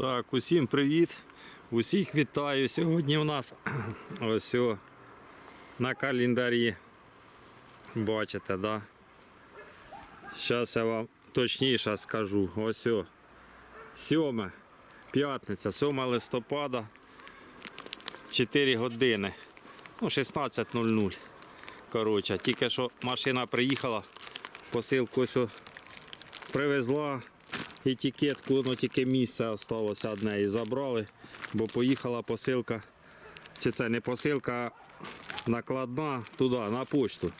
Так, усім привіт. Усіх вітаю. Сьогодні у нас ось о, на календарі. Бачите, да? Зараз я вам точніше скажу. Ось о. 7 п'ятниця, 7 листопада, 4 години. Ну, 16.00. Коротше, тільки що машина приїхала, посилку ось о привезла етикетку, ну тільки місце залишилося одне і забрали, бо поїхала посилка. Чи це не посилка, накладна туди, на почту.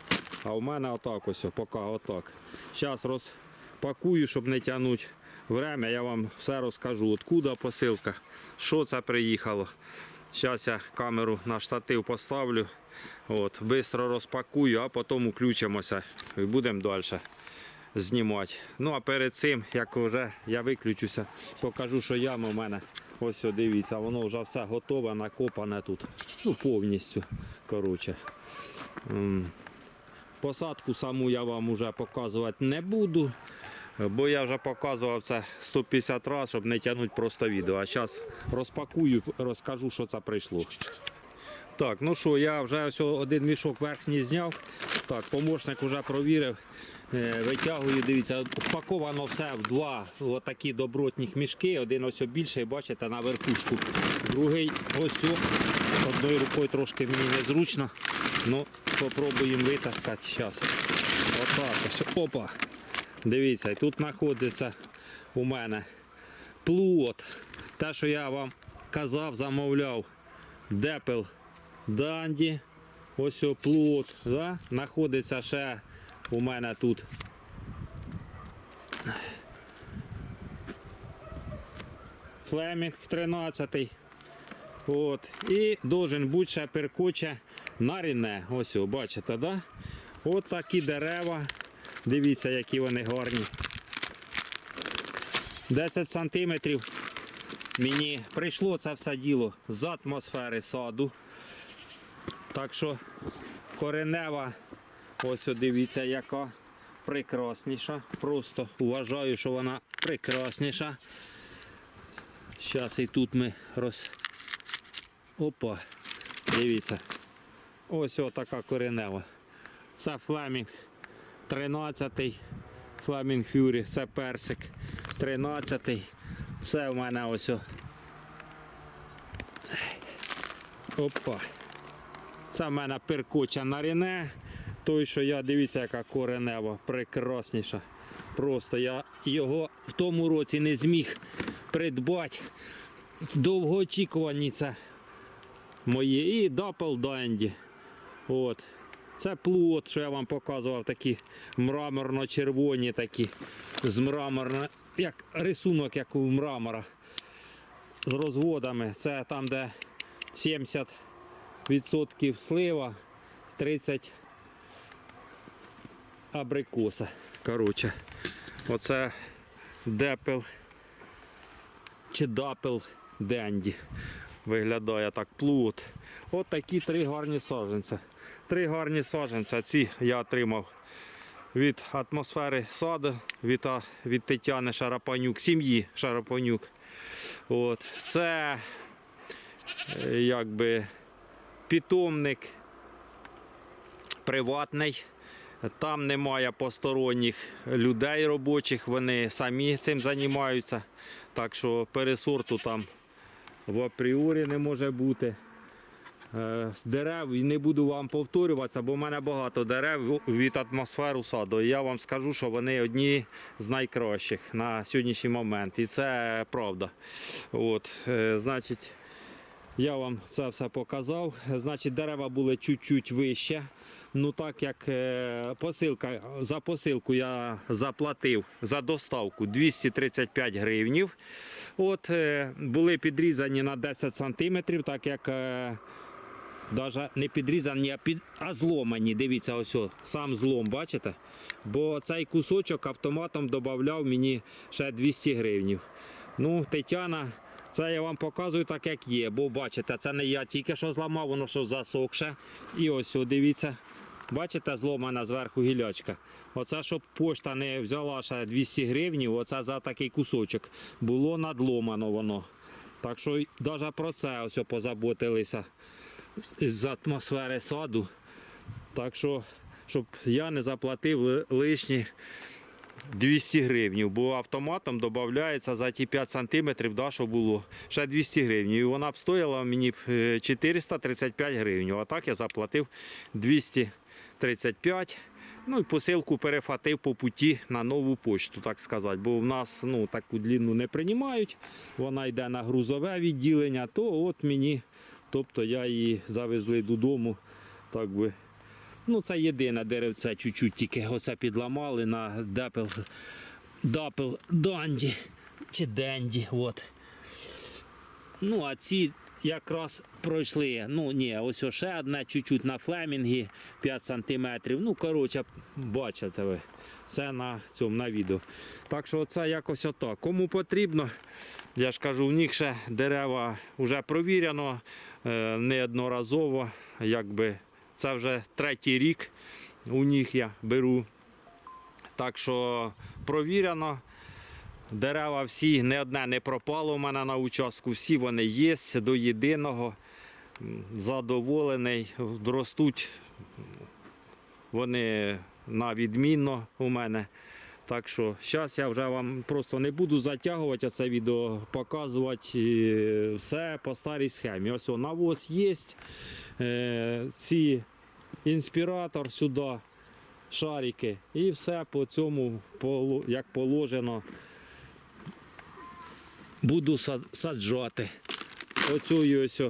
А у мене отак ось, поки отак. Зараз розпакую, щоб не тягнути время, я вам все розкажу, откуда посилка, що це приїхало. Зараз я камеру на штатив поставлю. От, бистро розпакую, а потім включимося і будемо далі знімати. Ну а перед цим, як вже я виключуся, покажу, що яма в мене. Ось дивіться, воно вже все готове, накопане тут. Ну, повністю. Коротше. Посадку саму я вам вже показувати не буду. Бо я вже показував це 150 разів, щоб не тягнути просто відео. А зараз розпакую, розкажу, що це прийшло. Так, ну що, я вже ось один мішок верхній зняв. Так, помощник вже провірив. Е, Витягую, дивіться, упаковано все в два отакі добротних мішки. Один ось більший, бачите, на верхушку. Другий ось одною рукою трошки мені незручно. Ну, попробуємо витаскати зараз. Отак ось. Опа. Дивіться, тут знаходиться у мене плот. Те, що я вам казав, замовляв. Депел Данді. Ось о плот. Да? Знаходиться ще у мене тут. Флемінг 13. От. І должен бути ще перкоче на ріне. Ось, о, бачите, да? От такі дерева. Дивіться, які вони гарні. 10 сантиметрів. Мені прийшло це все діло з атмосфери саду. Так що коренева, ось дивіться, яка прекрасніша. Просто вважаю, що вона прекрасніша. Зараз і тут ми роз. Опа, дивіться. Ось така коренева. Це флемінг 13-й, флемінг фюрі, це персик 13-й. Це в мене ось. Опа. Це в мене перкоча на ріне. Той, що я дивіться, яка коренева, прекрасніша. Просто я його в тому році не зміг придбати. Довгоочікувані це мої. І Дапл Данді. От. Це плот, що я вам показував, такі мраморно-червоні, такі з мраморно, як рисунок, як у мрамора. З розводами. Це там, де 70% слива, 30 абрикоса. Коротше, оце депел чи дапел денді. Виглядає так плут. От такі три гарні саджанці. Три гарні саджанці. Ці я отримав від атмосфери саду, від, від Тетяни Шарапанюк, сім'ї Шарапанюк. От. Це е, якби питомник приватний. Там немає посторонніх людей робочих, вони самі цим займаються. Так що пересорту там в апріорі не може бути. Е, З дерев і не буду вам повторюватися, бо в мене багато дерев від атмосферу саду. Я вам скажу, що вони одні з найкращих на сьогоднішній момент. І це правда. От, е, значить, я вам це все показав. Значить, дерева були чуть-чуть вище. Ну так як е, посилка, за посилку я заплатив за доставку 235 гривнів. От, е, були підрізані на 10 сантиметрів, так як е, Даже не підрізані, а, під... а зломані. Дивіться, ось о, сам злом, бачите? Бо цей кусочок автоматом додавав мені ще 200 гривнів. Ну, Тетяна, це я вам показую так, як є. Бо бачите, це не я тільки що зламав, воно що засохше. І ось, о, дивіться, Бачите, зломана зверху гілячка. Оце, щоб пошта не взяла ще 200 гривень, оце за такий кусочок. Було надломано воно. Так що навіть про це ось позаботилися з атмосфери саду. Так що, щоб я не заплатив ли- лишні 200 гривень, бо автоматом додається за ті 5 сантиметрів, да, що було, ще 200 гривень. І вона б стоїла мені е, 435 гривень. А так я заплатив 235. Ну і посилку перехватив по путі на нову почту, так сказати. Бо в нас ну, таку длинну не приймають. Вона йде на грузове відділення, то от мені, тобто я її завезли додому. Так би. Ну, це єдине деревце, чуть-чуть тільки оце підламали на дапел, дапел данді чи денді. От. Ну, а ці якраз пройшли. Ну, ні, ось ще одне, чуть-чуть на флемінгі 5 см. Ну, коротше, бачите ви. Все на цьому на відео. Так що це якось отак. Кому потрібно, я ж кажу, у них ще дерева вже провірено е, неодноразово. Якби це вже третій рік у них я беру. Так що провірено. Дерева всі, не одне не пропало у мене на участку, всі вони є до єдиного. Задоволений, ростуть вони на відмінно у мене. Так що зараз я вже вам просто не буду затягувати це відео, показувати е, все по старій схемі. Ось навоз є, е, ці інспіратор сюди, шарики і все по цьому, як положено, буду саджати. Оцю ось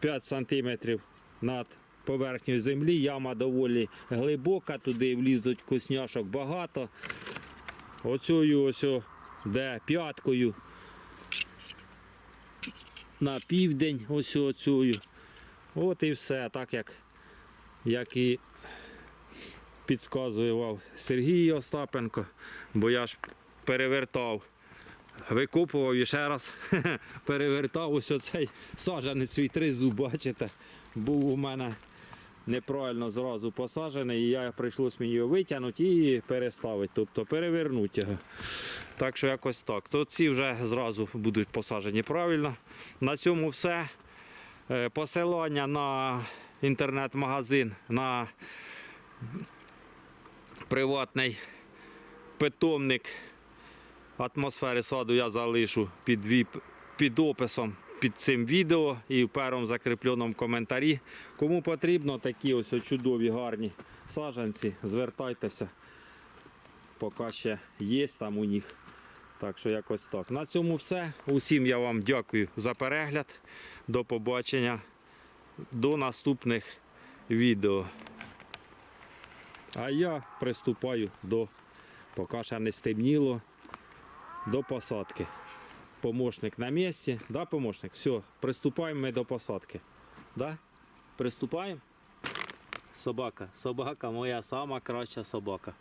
5 сантиметрів над поверхнею землі. Яма доволі глибока, туди влізуть косняшок багато. Оцю ось, де п'яткою на південь, ось оцю. От і все, так як, як і підказував Сергій Остапенко, бо я ж перевертав викопував і ще раз перевертав ось оцей саджанець свій тризуб, бачите, був у мене неправильно зразу посаджений, і я прийшлось мені його витягнути і переставити, тобто перевернути його. Так що якось так. То ці вже зразу будуть посаджені правильно. На цьому все. Е, Посилання на інтернет-магазин, на приватний питомник атмосфери саду я залишу під, під описом під цим відео і в першому закріпленому коментарі. Кому потрібно такі ось чудові гарні саджанці, звертайтеся. Поки ще є там у них. Так що якось так. На цьому все. Усім я вам дякую за перегляд. До побачення. До наступних відео. А я приступаю до, поки ще не стемніло, до посадки. Помощник на місці. Да, помощник? Все, приступаємо ми до посадки. Да? Приступаємо? Собака. Собака моя сама краща собака.